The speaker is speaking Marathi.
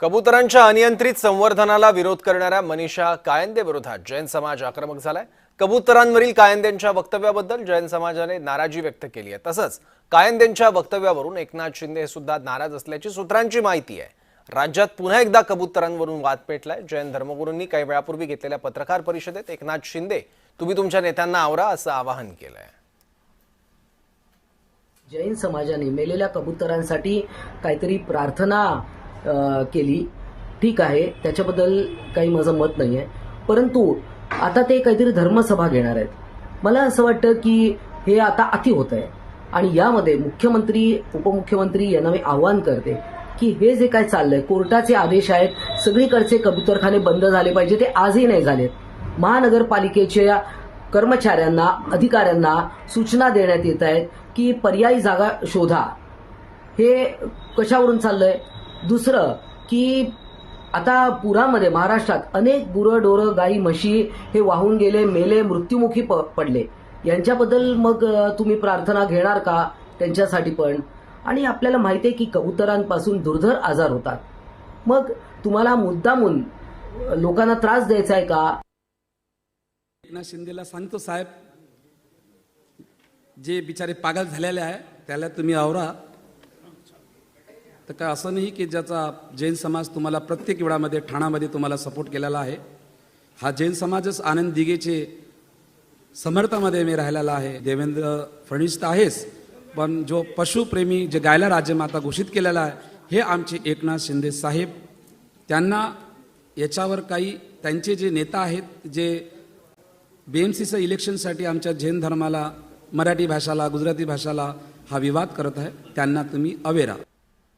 कबुतरांच्या अनियंत्रित संवर्धनाला विरोध करणाऱ्या मनीषा कायंदे विरोधात जैन समाज आक्रमक झालाय. कबुतरांवरील कायंदेंच्या वक्तव्याबद्दल जैन समाजाने नाराजी व्यक्त केली आहे. तसंच कायंदेंच्या वक्तव्यावरून एकनाथ शिंदे सुद्धा नाराज असल्याची सूत्रांची माहिती आहे. राज्यात पुन्हा एकदा कबुतरांवरून वाद पेटलाय. जैन धर्मगुरूंनी काही वेळापूर्वी घेतलेल्या पत्रकार परिषदेत एकनाथ शिंदे तुम्ही तुमच्या नेत्यांना आवरा असं आवाहन केलंय. जैन समाजाने मेलेल्या कबुतरांसाठी काहीतरी प्रार्थना केली. ठीक आहे त्याच्याबद्दल काही माझं मत नाही आहे परंतु आता ते काहीतरी धर्मसभा घेणार आहेत. मला असं वाटतं की हे आता अति होत आहे. आणि यामध्ये मुख्यमंत्री उपमुख्यमंत्री यांना मी आव्हान करते की हे जे काय चाललंय कोर्टाचे आदेश आहेत सगळीकडचे कबुतरखाने बंद झाले पाहिजे ते आजही नाही झालेत. महानगरपालिकेच्या कर्मचाऱ्यांना अधिकाऱ्यांना सूचना देण्यात येत आहेत की पर्यायी जागा शोधा. हे कशावरून चाललंय? दुसरं की आता पुरामध्ये महाराष्ट्रात अनेक गुरं डोरं गाई म्हशी हे वाहून गेले मेले मृत्युमुखी प- पडले. यांच्याबद्दल मग तुम्ही प्रार्थना घेणार का? त्यांच्यासाठी पण. आणि आपल्याला माहिती आहे की कबुतरांपासून दुर्धर आजार होतात. मग तुम्हाला मुद्दामून लोकांना त्रास द्यायचा आहे का? एकनाथ शिंदेला सांगतो साहेब जे बिचारे पागल झालेले आहे त्याला तुम्ही आवरा. तर काय असं नाही की ज्याचा जैन समाज तुम्हाला प्रत्येक वेळामध्ये ठाणामध्ये तुम्हाला सपोर्ट केलेला आहे. हा जैन समाजच आनंद दिघेचे समर्थामध्ये मी राहिलेला आहे. देवेंद्र फडणवीस तर आहेच पण जो पशुप्रेमी जे गायला राज्यमाता घोषित केलेला आहे हे आमचे एकनाथ शिंदे साहेब. त्यांना याच्यावर काही त्यांचे जे नेता आहेत जे बी एम सीचं इलेक्शनसाठी आमच्या जैन धर्माला मराठी भाषाला गुजराती भाषाला हा विवाद करत आहे त्यांना तुम्ही अवेरा